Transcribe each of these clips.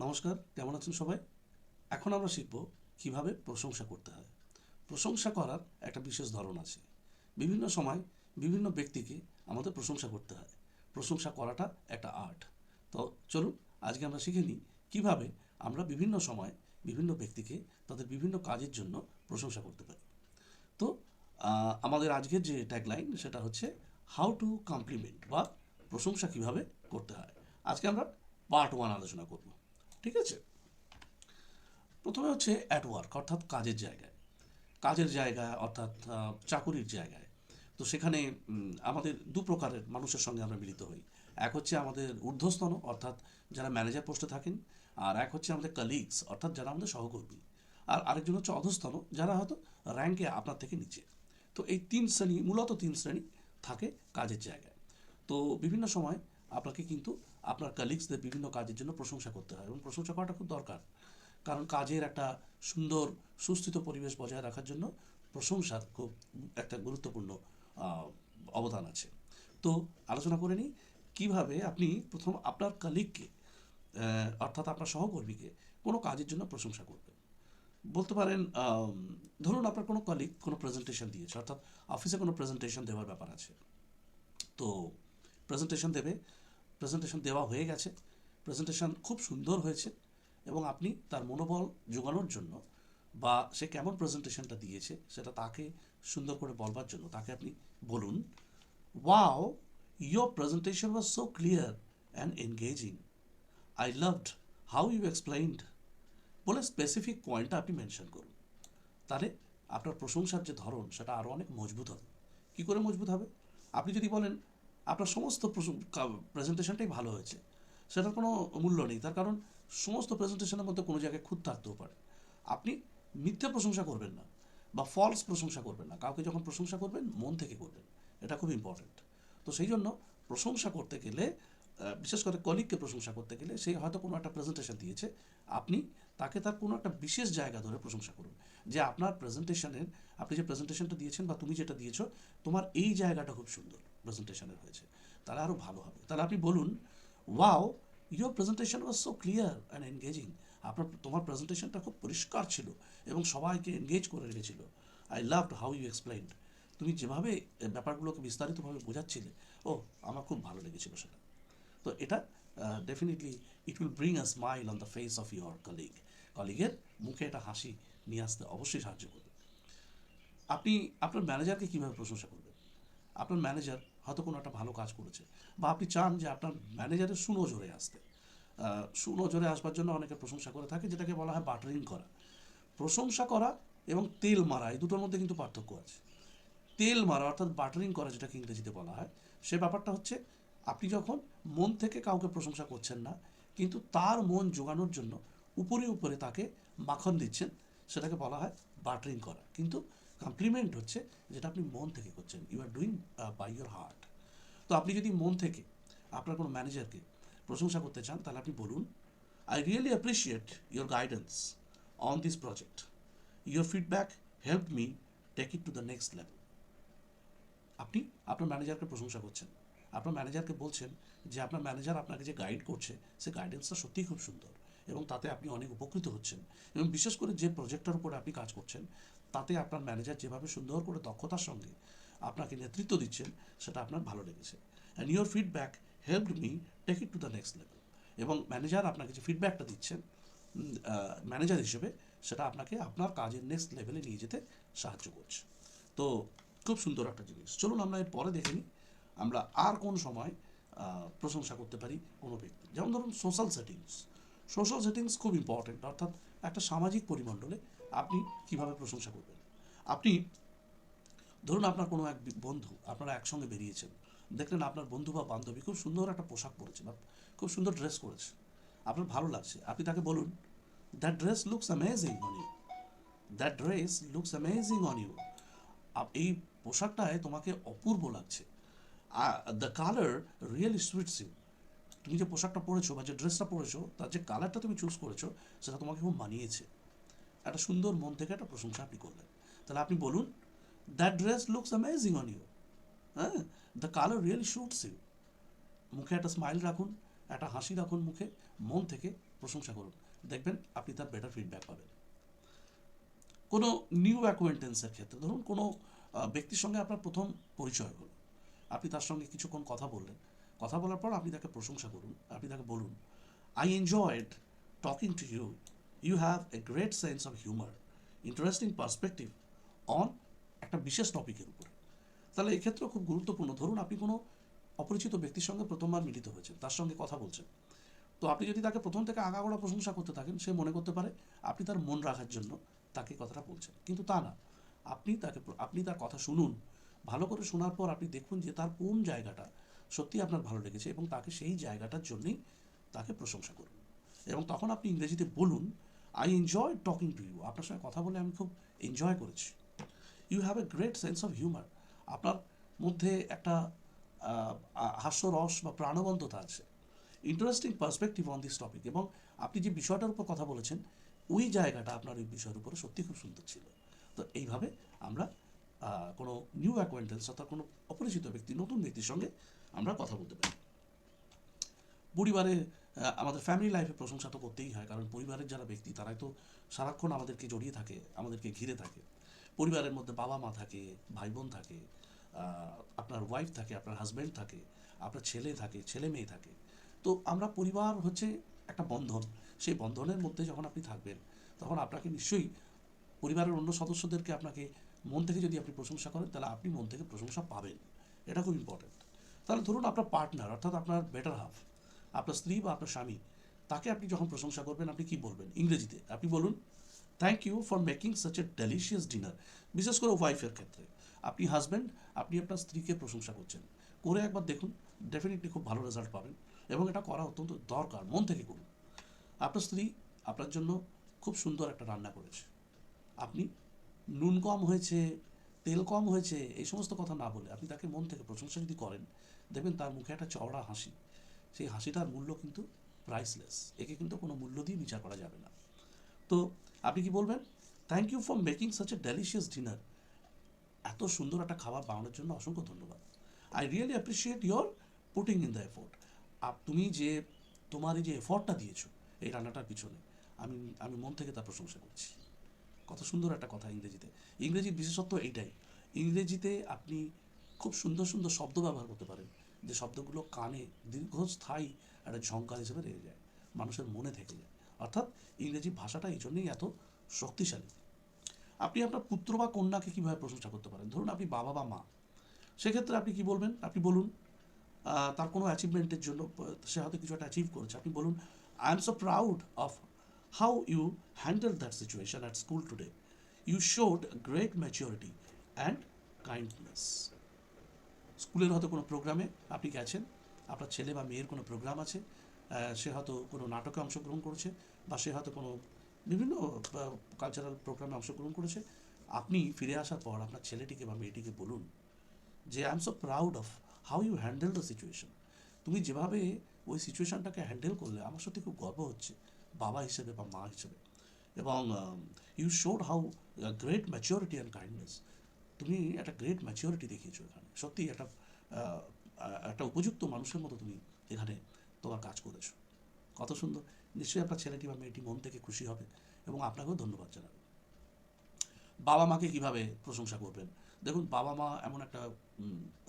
নমস্কার, কেমন আছেন সবাই? এখন আমরা শিখব কীভাবে প্রশংসা করতে হয়। প্রশংসা করার একটা বিশেষ ধরন আছে। বিভিন্ন সময় বিভিন্ন ব্যক্তিকে আমাদের প্রশংসা করতে হয়। প্রশংসা করাটা একটা আর্ট। তো চলুন, আজকে আমরা শিখে নিই কীভাবে আমরা বিভিন্ন সময় বিভিন্ন ব্যক্তিকে তাদের বিভিন্ন কাজের জন্য প্রশংসা করতে পারি। তো আমাদের আজকের যে ট্যাগলাইন সেটা হচ্ছে হাউ টু কমপ্লিমেন্ট বা প্রশংসা কীভাবে করতে হয়। আজকে আমরা পার্ট ওয়ান আলোচনা করব। ঠিক আছে? প্রথমে হচ্ছে অ্যাট ওয়ার্ক অর্থাৎ কাজের জায়গায়। কাজের জায়গায়, অর্থাৎ চাকুরির জায়গায়। তো সেখানে আমাদের দু প্রকারের মানুষের সঙ্গে আমরা মিলিত হই। এক হচ্ছে আমাদের ঊর্ধ্বস্তন অর্থাৎ যারা ম্যানেজার পোস্টে থাকেন, আর এক হচ্ছে আমাদের কালিগস অর্থাৎ যারা আমাদের সহকর্মী। আর আরেকজন হচ্ছে অধস্তন যারা হয়তো র্যাঙ্কে আপনার থেকে নিচে। তো এই তিন শ্রেণি, মূলত তিন শ্রেণি থাকে কাজের জায়গায়। তো বিভিন্ন সময় আপনাকে কিন্তু আপনার কালিগসদের বিভিন্ন কাজের জন্য প্রশংসা করতে হয় এবং প্রশংসা করাটা খুব দরকার। কারণ কাজের একটা সুন্দর, সুস্থিত পরিবেশ বজায় রাখার জন্য প্রশংসার খুব একটা গুরুত্বপূর্ণ অবদান আছে। তো আলোচনা করে নিই, কীভাবে আপনি প্রথম আপনার কালিগকে অর্থাৎ আপনার সহকর্মীকে কোনো কাজের জন্য প্রশংসা করবেন? বলতে পারেন ধরুন আপনার কোনো কলিগ কোনো প্রেজেন্টেশন দিয়েছে, অর্থাৎ অফিসে কোনো প্রেজেন্টেশন দেওয়ার ব্যাপার আছে। তো প্রেজেন্টেশন দেবে প্রেজেন্টেশন দেওয়া হয়ে গেছে। প্রেজেন্টেশন খুব সুন্দর হয়েছে এবং আপনি তার মনোবল জোগানোর জন্য বা সে কেমন প্রেজেন্টেশনটা দিয়েছে সেটা তাকে সুন্দর করে বলবার জন্য তাকে আপনি বলুন wow your presentation was so clear and engaging I loved how you explained বলে স্পেসিফিক পয়েন্টটা আপনি মেনশন করুন। তাহলে আপনার প্রশংসার যে ধরন সেটা আরও অনেক মজবুত হবে। কী করে মজবুত হবে? আপনি যদি বলেন আপনার সমস্ত প্রেজেন্টেশনটাই ভালো হয়েছে। সেটার কোনো মূল্য নেই। তার কারণ সমস্ত প্রেজেন্টেশনের মধ্যে কোনো জায়গায় খুঁত থাকতেও পারে। আপনি মিথ্যে প্রশংসা করবেন না বা ফলস প্রশংসা করবেন না। কাউকে যখন প্রশংসা করবেন, মন থেকে করবেন। এটা খুব ইম্পর্ট্যান্ট তো সেই জন্য প্রশংসা করতে গেলে বিশেষ করে কলিগকে প্রশংসা করতে গেলে, সে হয়তো কোনো একটা প্রেজেন্টেশন দিয়েছে। আপনি তাকে তার কোনো একটা বিশেষ জায়গা ধরে প্রশংসা করুন। যে আপনার প্রেজেন্টেশনের আপনি যে প্রেজেন্টেশনটা দিয়েছেন বা তুমি যেটা দিয়েছ, তোমার এই জায়গাটা খুব সুন্দর। প্রেজেন্টেশনের হয়েছে, তাহলে আরও ভালো হবে। তাহলে আপনি বলুন wow your presentation was so clear and engaging আপনার, তোমার প্রেজেন্টেশনটা খুব পরিষ্কার ছিল এবং সবাইকে এনগেজ করে রেখেছিল। I love how you explained তুমি যেভাবে ব্যাপারগুলোকে বিস্তারিতভাবে বোঝাচ্ছিলে, ও, আমার খুব ভালো লেগেছিল সেটা। তো এটা definitely it will bring a smile on the face of your colleague কলিগের মুখে একটা হাসি নিয়ে আসতে অবশ্যই সাহায্য করবে। আপনি, আপনার ম্যানেজারকে কীভাবে প্রশংসা করবেন? আপনার ম্যানেজার হয়তো কোনো একটা ভালো কাজ করেছে। বা আপনি চান যে আপনার ম্যানেজারের সুনজরে আসতে। সুনজরে আসবার জন্য অনেকে প্রশংসা করে থাকে, যেটাকে বলা হয় বাটারিং করা। প্রশংসা করা এবং তেল মারা, এই দুটোর মধ্যে কিন্তু পার্থক্য আছে। তেল মারা অর্থাৎ বাটারিং করা, যেটাকে ইংরেজিতে বলা হয়, সে ব্যাপারটা হচ্ছে আপনি যখন মন থেকে কাউকে প্রশংসা করছেন না, কিন্তু তার মন জোগানোর জন্য উপরে উপরে তাকে মাখন দিচ্ছেন, সেটাকে বলা হয় বাটারিং করা। কিন্তু কমপ্লিমেন্ট হচ্ছে যেটা আপনি মন থেকে করছেন। You are doing by your heart তো আপনি যদি মন থেকে আপনার কোনো ম্যানেজারকে প্রশংসা করতে চান, তাহলে আপনি বলুন I really appreciate your guidance on this project your feedback help me take it to the next level আপনি আপনার ম্যানেজারকে প্রশংসা করছেন। আপনার ম্যানেজারকে বলছেন যে আপনার ম্যানেজার আপনাকে যে গাইড করছে, সে গাইডেন্সটা সত্যিই খুব সুন্দর এবং তাতে আপনি অনেক উপকৃত হচ্ছেন এবং বিশেষ করে যে প্রজেক্টটার উপরে আপনি কাজ করছেন তাতে আপনার ম্যানেজার যেভাবে সুন্দর করে দক্ষতার সঙ্গে আপনাকে নেতৃত্ব দিচ্ছেন, সেটা আপনার ভালো লেগেছে। And your feedback help me take it to the next level এবং ম্যানেজার আপনাকে যে ফিডব্যাকটা দিচ্ছেন ম্যানেজার হিসেবে, সেটা আপনাকে আপনার কাজের নেক্সট লেভেলে নিয়ে যেতে সাহায্য করছে। তো খুব সুন্দর একটা জিনিস। চলুন আমরা এর পরে দেখে নিই, আমরা আর কোন সময় প্রশংসা করতে পারি কোনো ব্যক্তি। যেমন ধরুন সোশ্যাল সেটিংস সোশ্যাল সেটিংস খুব ইম্পর্টেন্ট অর্থাৎ একটা সামাজিক পরিমণ্ডলে আপনি কীভাবে প্রশংসা করবেন? আপনি, ধরুন আপনার কোনো এক বন্ধু, আপনারা একসঙ্গে বেরিয়েছেন, দেখলেন আপনার বন্ধু বা বান্ধবী খুব সুন্দর একটা পোশাক পরেছে বা খুব সুন্দর ড্রেস করেছে। আপনার ভালো লাগছে। আপনি তাকে বলুন that dress looks amazing on you that dress looks amazing on you এই পোশাকটায় তোমাকে অপূর্ব লাগছে। The colour really suits you তুমি যে পোশাকটা পরেছো বা যে ড্রেসটা পরেছো, তার যে কালারটা তুমি চুজ করেছ, সেটা তোমাকে খুব মানিয়েছে। একটা সুন্দর মন থেকে একটা প্রশংসা আপনি করলেন। তাহলে আপনি বলুন that dress looks amazing on you হ্যাঁ? The colour really suits you মুখে একটা স্মাইল রাখুন, একটা হাসি রাখুন মুখে, মন থেকে প্রশংসা করুন। দেখবেন আপনি তার বেটার ফিডব্যাক পাবেন। কোনো নিউ অ্যাকোয়েন্টেন্সের ক্ষেত্রে, ধরুন কোনো ব্যক্তির সঙ্গে আপনার প্রথম পরিচয় হলো। আপনি তার সঙ্গে কিছুক্ষণ কথা বললেন। কথা বলার পর আপনি তাকে প্রশংসা করুন, আপনি তাকে বলুন I enjoyed talking to you you have a great sense of humour interesting perspective on একটা বিশেষ টপিকের উপরে। তাহলে এক্ষেত্রেও খুব গুরুত্বপূর্ণ। ধরুন আপনি কোনো অপরিচিত ব্যক্তির সঙ্গে প্রথমবার মিলিত হয়েছেন, তার সঙ্গে কথা বলছেন। তো আপনি যদি তাকে প্রথম থেকে আগাগোড়া প্রশংসা করতে থাকেন, সে মনে করতে পারে আপনি তার মন রাখার জন্য তাকে কথাটা বলছেন। কিন্তু তা না। আপনি তাকে আপনি তার কথা শুনুন, ভালো করে শোনার পর আপনি দেখুন যে তার কোন জায়গাটা সত্যি আপনার ভালো লেগেছে এবং তাকে সেই জায়গাটার জন্যই তাকে প্রশংসা করুন। এবং তখন আপনি ইংরেজিতে বলুন I enjoy talking to you আপনার সঙ্গে কথা বলে আমি খুব এনজয় করেছি। You have a great sense of humour আপনার মধ্যে একটা হাস্যরস বা প্রাণবন্ততা আছে। Interesting perspective on this topic এবং আপনি যে বিষয়টার উপর কথা বলেছেন, ওই জায়গাটা আপনার ওই বিষয়ের উপরে সত্যি খুব সুন্দর ছিল। তো এইভাবে আমরা কোনো নিউ অ্যাকোয়েন্টেন্স অর্থাৎ কোনো অপরিচিত ব্যক্তি, নতুন ব্যক্তির সঙ্গে আমরা কথা বলতে পারি। পরিবারে আমাদের ফ্যামিলি লাইফে প্রশংসা তো করতেই হয়, কারণ পরিবারের যারা ব্যক্তি, তারাই তো সারাক্ষণ আমাদেরকে জড়িয়ে থাকে, আমাদেরকে ঘিরে থাকে। পরিবারের মধ্যে বাবা মা থাকে ভাই বোন থাকে আপনার ওয়াইফ থাকে, আপনার হাজব্যান্ড থাকে, আপনার ছেলে থাকে, ছেলে মেয়ে থাকে। তো আমরা পরিবার হচ্ছে একটা বন্ধন, সেই বন্ধনের মধ্যে যখন আপনি থাকবেন, তখন আপনাকে নিশ্চয়ই পরিবারের অন্য সদস্যদেরকে আপনাকে মন থেকে যদি আপনি প্রশংসা করেন, তাহলে আপনি মন থেকে প্রশংসা পাবেন। এটা খুব ইম্পর্টেন্ট তাহলে ধরুন আপনার পার্টনার অর্থাৎ আপনার বেটার হাফ আপনার স্ত্রী বা আপনার স্বামী, তাকে আপনি যখন প্রশংসা করবেন, আপনি কি বলবেন? ইংরেজিতে। আপনি বলুন thank you for making such a delicious dinner বিশেষ করে ওয়াইফের ক্ষেত্রে। আপনি হাজব্যান্ড আপনি আপনার স্ত্রীকে প্রশংসা করছেন। করে একবার দেখুন ডেফিনেটলি খুব ভালো রেজাল্ট পাবেন এবং এটা করা অত্যন্ত দরকার, মন থেকে করুন। আপনার স্ত্রী আপনার জন্য খুব সুন্দর একটা রান্না করেছে। আপনি নুন কম হয়েছে, তেল কম হয়েছে, এই সমস্ত কথা না বলে আপনি তাকে মন থেকে প্রশংসা যদি করেন, দেখবেন তার মুখে একটা চওড়া হাসি। সেই হাসিটার মূল্য কিন্তু প্রাইসলেস একে কিন্তু কোনো মূল্য দিয়ে বিচার করা যাবে না। তো আপনি কি বলবেন? Thank you for making such a delicious dinner এত সুন্দর একটা খাবার বানানোর জন্য অসংখ্য ধন্যবাদ। I really appreciate your putting in the effort up, তুমি যে তোমার এই যে এফোর্টটা দিয়েছ, এই রান্নাটার পিছনে, আমি আমি মন থেকে তার প্রশংসা করছি। কত সুন্দর একটা কথা ইংরেজিতে। ইংরেজির বিশেষত্ব এইটাই। ইংরেজিতে আপনি খুব সুন্দর সুন্দর শব্দ ব্যবহার করতে পারেন। যে শব্দগুলো কানে দীর্ঘস্থায়ী একটা ঝঙ্কার হিসেবে রয়ে যায়, মানুষের মনে থেকে যায়। অর্থাৎ ইংরেজি ভাষাটা এই জন্যই এত শক্তিশালী। আপনি আপনার পুত্র বা কন্যাকে কীভাবে প্রশংসা করতে পারেন? ধরুন আপনি বাবা বা মা। সেক্ষেত্রে আপনি কি বলবেন? আপনি বলুন তার কোনো অ্যাচিভমেন্টের জন্য, সে হয়তো কিছু একটা অ্যাচিভ করেছে। আপনি বলুন I am so proud of how you handle that situation at school today you showed great maturity and kindness স্কুলের হয়তো কোনো প্রোগ্রামে আপনি গেছেন, আপনার ছেলে বা মেয়ের কোনো প্রোগ্রাম আছে সে হয়তো কোনো নাটকে অংশগ্রহণ করেছে বা সে হয়তো কোনো বিভিন্ন কালচারাল প্রোগ্রামে অংশগ্রহণ করেছে, আপনি ফিরে আসার পর আপনার ছেলেটিকে বা মেয়েটিকে বলুন যে I am so proud of how you handle the situation তুমি যেভাবে ওই সিচুয়েশনটাকে হ্যান্ডেল করলে, আমার সত্যি খুব গর্ব হচ্ছে, বাবা হিসেবে বা মা হিসেবে। এবং you showed how great maturity and kindness তুমি একটা গ্রেট ম্যাচিওরিটি দেখিয়েছো এখানে। সত্যি একটা একটা উপযুক্ত মানুষের মতো তুমি এখানে তোমার কাজ করেছ। কত সুন্দর। নিশ্চয়ই আপনার ছেলেটি বা মেয়েটি মন থেকে খুশি হবে এবং আপনাকেও ধন্যবাদ জানাবে। বাবা মাকে কীভাবে প্রশংসা করবেন? দেখুন, বাবা মা এমন একটা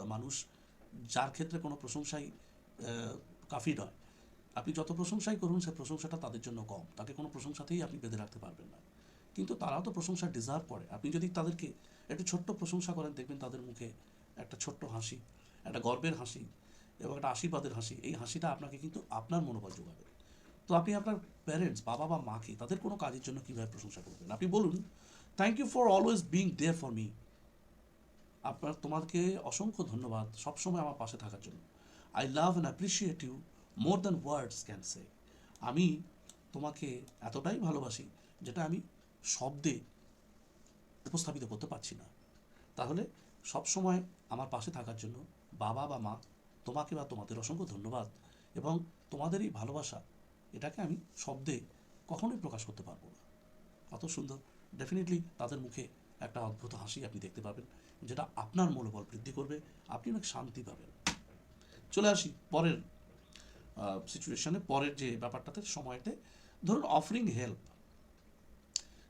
মানুষ যার ক্ষেত্রে কোনো প্রশংসাই কাফি নয়। আপনি যত প্রশংসাই করুন, সে প্রশংসাটা তাদের জন্য কম। তাকে কোনো প্রশংসাতেই আপনি বেঁধে রাখতে পারবেন না। কিন্তু তারাও তো প্রশংসা ডিজার্ভ করে। আপনি যদি তাদেরকে একটু ছোট্ট প্রশংসা করেন, দেখবেন তাদের মুখে একটা ছোট্ট হাসি, একটা গর্বের হাসি এবং একটা আশীর্বাদের হাসি। এই হাসিটা আপনাকে কিন্তু আপনার মনোবল যোগাবে। তো আপনি আপনার প্যারেন্টস বাবা বা মাকে তাদের কোনো কাজের জন্য কীভাবে প্রশংসা করবেন? আপনি বলুন thank you for always being there for me আপনার, তোমাকে অসংখ্য ধন্যবাদ সবসময় আমার পাশে থাকার জন্য। I love and appreciate you more than words can say আমি তোমাকে এতটাই ভালোবাসি যেটা আমি শব্দে উপস্থাপিত করতে পারছি না। তাহলে সবসময় আমার পাশে থাকার জন্য বাবা বা মা তোমাকে বা তোমাদের অসংখ্য ধন্যবাদ এবং তোমাদের এই ভালোবাসা, এটাকে আমি শব্দে কখনোই প্রকাশ করতে পারব না। কত সুন্দর। ডেফিনেটলি তাদের মুখে একটা অদ্ভুত হাসি আপনি দেখতে পাবেন, যেটা আপনার মনোবল বৃদ্ধি করবে, আপনি অনেক শান্তি পাবেন। চলে আসি পরের সিচুয়েশনে পরের যে ব্যাপারটাতে, সময়তে, ধরুন অফারিং হেল্প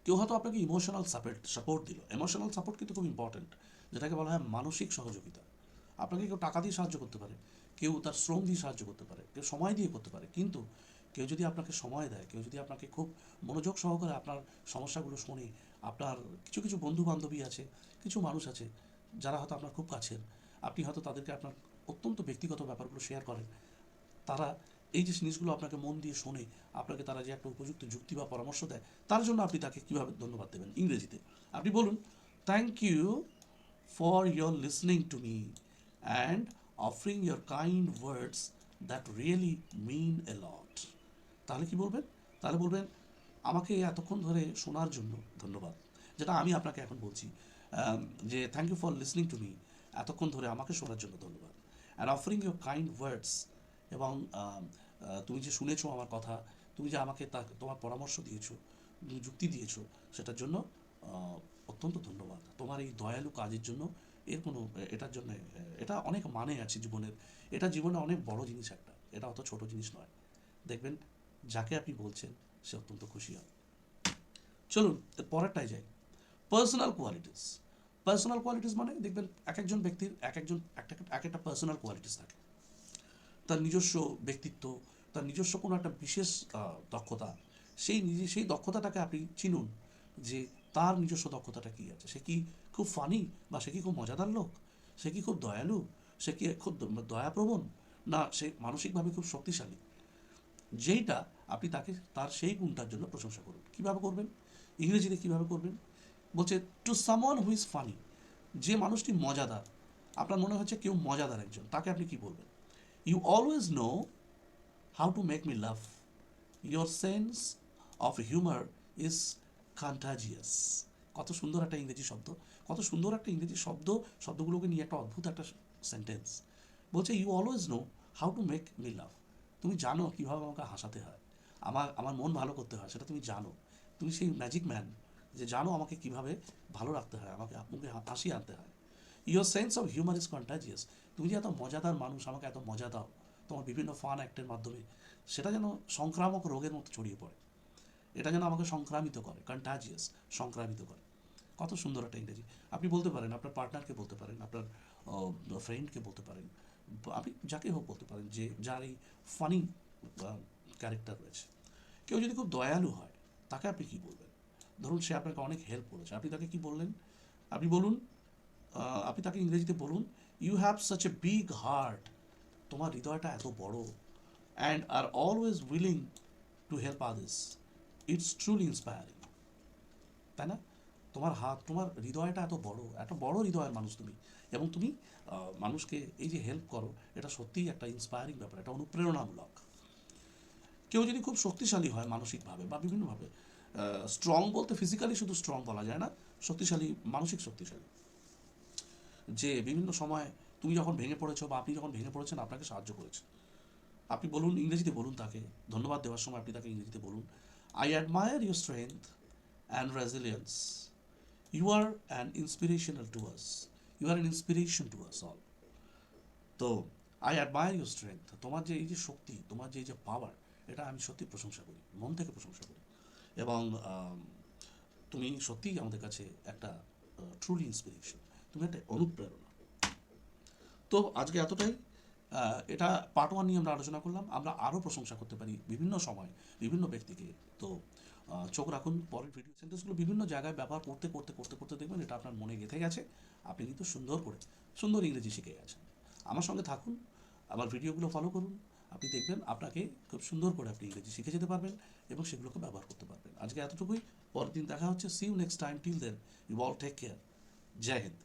কেউ হয়তো আপনাকে ইমোশনাল সাপোর্ট সাপোর্ট দিল। ইমোশনাল সাপোর্ট কিন্তু খুব ইম্পর্ট্যান্ট যেটাকে বলা হয় মানসিক সহযোগিতা। আপনাকে কেউ টাকা দিয়ে সাহায্য করতে পারে, কেউ তার শ্রম দিয়ে সাহায্য করতে পারে, কেউ সময় দিয়ে করতে পারে, কিন্তু কেউ যদি আপনাকে সময় দেয়, কেউ যদি আপনাকে খুব মনোযোগ সহকারে আপনার সমস্যাগুলো শোনে, আপনার কিছু কিছু বন্ধু বান্ধবী আছে, কিছু মানুষ আছে, যারা হয়তো আপনার খুব কাছের, আপনি হয়তো তাদেরকে আপনার অত্যন্ত ব্যক্তিগত ব্যাপারগুলো শেয়ার করেন, তারা এই যে জিনিসগুলো আপনাকে মন দিয়ে শোনে, আপনাকে তারা যে একটা উপযুক্ত যুক্তি বা পরামর্শ দেয়, তার জন্য আপনি তাকে কীভাবে ধন্যবাদ দেবেন? ইংরেজিতে। আপনি বলুন thank you for your listening to me and offering your kind words that really mean a lot তাহলে কি বলবেন? তাহলে বলবেন, আমাকে এতক্ষণ ধরে শোনার জন্য ধন্যবাদ। যেটা আমি আপনাকে এখন বলছি যে thank you for listening to me এতক্ষণ ধরে আমাকে শোনার জন্য ধন্যবাদ। And offering your kind words এবং তুমি যে শুনেছো আমার কথা, তুমি যে আমাকে তা, তোমার পরামর্শ দিয়েছ যুক্তি দিয়েছ, সেটার জন্য অত্যন্ত ধন্যবাদ। তোমার এই দয়ালু কাজের জন্য এর কোনো, এটার জন্য, এটা অনেক মানে আছে জীবনের। এটা জীবনে অনেক বড় জিনিস একটা, এটা অত ছোট জিনিস নয়। দেখবেন, যাকে আপনি বলছেন, সে অত্যন্ত খুশি হয়। চলুন পরেরটাই যাই। পার্সোনাল কোয়ালিটিস পার্সোনাল কোয়ালিটিস মানে দেখবেন, এক একজন ব্যক্তির, এক একজন একটা, এক একটা পার্সোনাল কোয়ালিটিস থাকে। তার নিজস্ব ব্যক্তিত্ব, তার নিজস্ব কোনো একটা বিশেষ দক্ষতা, সেই নিজে, সেই দক্ষতাটাকে আপনি চিনুন যে তার নিজস্ব দক্ষতাটা কী আছে। সে কি খুব ফানি বা সে কি খুব মজাদার লোক? সে কি খুব দয়ালু? সে কি খুব দয়াপ্রবণ? না, সে মানসিকভাবে খুব শক্তিশালী। যেইটা আপনি তাকে, তার সেই গুণটার জন্য প্রশংসা করুন। কীভাবে করবেন? ইংরেজিতে কীভাবে করবেন? বলছে to someone who is funny যে মানুষটি মজাদার, আপনার মনে হচ্ছে কেউ মজাদার একজন, তাকে আপনি কি বলবেন? You always know how to make me laugh your sense of humour is contagious কত সুন্দর একটা ইংরেজি শব্দ। কত সুন্দর একটা ইংরেজি শব্দ, শব্দগুলোকে নিয়ে একটা অদ্ভুত একটা সেন্টেন্স বলছে you always know how to make me laugh তুমি জানো কীভাবে আমাকে হাসাতে হয়। আমার আমার মন ভালো করতে হয়, সেটা তুমি জানো। তুমি সেই ম্যাজিক ম্যান যে জানো আমাকে কীভাবে ভালো রাখতে হয়, আমাকে মুখে হাসি আনতে হয়। Your sense of humour is contagious তুমি যে এত মজাদার মানুষ, আমাকে এত মজা দাও, তোমার বিভিন্ন ফান অ্যাক্টের মাধ্যমে, সেটা যেন সংক্রামক রোগের মতো ছড়িয়ে পড়ে। এটা যেন আমাকে সংক্রামিত করে কন্টাজিয়াস সংক্রামিত করে। কত সুন্দর একটা ইংরেজি। আপনি বলতে পারেন, আপনার পার্টনারকে বলতে পারেন, আপনার ফ্রেন্ডকে বলতে পারেন, আপনি যাকে হোক বলতে পারেন যে, যার এই ফানি ক্যারেক্টার রয়েছে। কেউ যদি খুব দয়ালু হয়, তাকে আপনি কি বলবেন? ধরুন সে আপনাকে অনেক হেল্প করেছে। আপনি তাকে কি বললেন? আপনি বলুন আপনি তাকে ইংরেজিতে বলুন you have such a big heart তোমার হৃদয়টা এত বড়। And are always willing to help others it's truly inspiring তাই না? তোমার হাত, তোমার হৃদয়টা এত বড় এত বড় হৃদয়ের মানুষ তুমি। এবং তুমি মানুষকে এই যে হেল্প করো, এটা সত্যিই একটা ইন্সপায়ারিং ব্যাপার, এটা অনুপ্রেরণামূলক। কেউ যদি খুব শক্তিশালী হয় মানসিকভাবে বা বিভিন্নভাবে স্ট্রং বলতে ফিজিক্যালি শুধু স্ট্রং বলা যায় না, শক্তিশালী, মানসিক শক্তিশালী। যে বিভিন্ন সময় তুমি যখন ভেঙে পড়েছো বা আপনি যখন ভেঙে পড়েছেন, আপনাকে সাহায্য করেছে। আপনি বলুন, ইংরেজিতে বলুন তাকে, ধন্যবাদ দেওয়ার সময় আপনি তাকে ইংরেজিতে বলুন। I admire your strength and resilience you are an inspirational to us you are an inspiration to us all তো আই অ্যাডমায়ার ইউর স্ট্রেংথ তোমার যে এই যে শক্তি, তোমার যে এই যে পাওয়ার এটা আমি সত্যি প্রশংসা করি, মন থেকে প্রশংসা করি। এবং তুমি সত্যিই আমাদের কাছে একটা ট্রুলি ইন্সপিরেশন তুমি একটা অনুপ্রেরণা। তো আজকে এতটাই। এটা পার্ট ওয়ান নিয়ে আমরা আলোচনা করলাম। আমরা আরও প্রশংসা করতে পারি বিভিন্ন সময় বিভিন্ন ব্যক্তিকে। তো চোখ রাখুন, পরের ভিডিও সেন্টেন্সগুলো বিভিন্ন জায়গায় ব্যবহার করতে করতে করতে করতে দেখবেন, এটা আপনার মনে গেঁথে গেছে। আপনি কিন্তু সুন্দর করে, সুন্দর ইংরেজি শিখে গেছেন। আমার সঙ্গে থাকুন, আমার ভিডিওগুলো ফলো করুন। আপনি দেখবেন আপনাকে খুব সুন্দর করে আপনি ইংরেজি শিখে যেতে পারবেন এবং সেগুলোকে ব্যবহার করতে পারবেন। আজকে এতটুকুই। পরের দিন দেখা হচ্ছে। See you next time till then you all take care Jai Hind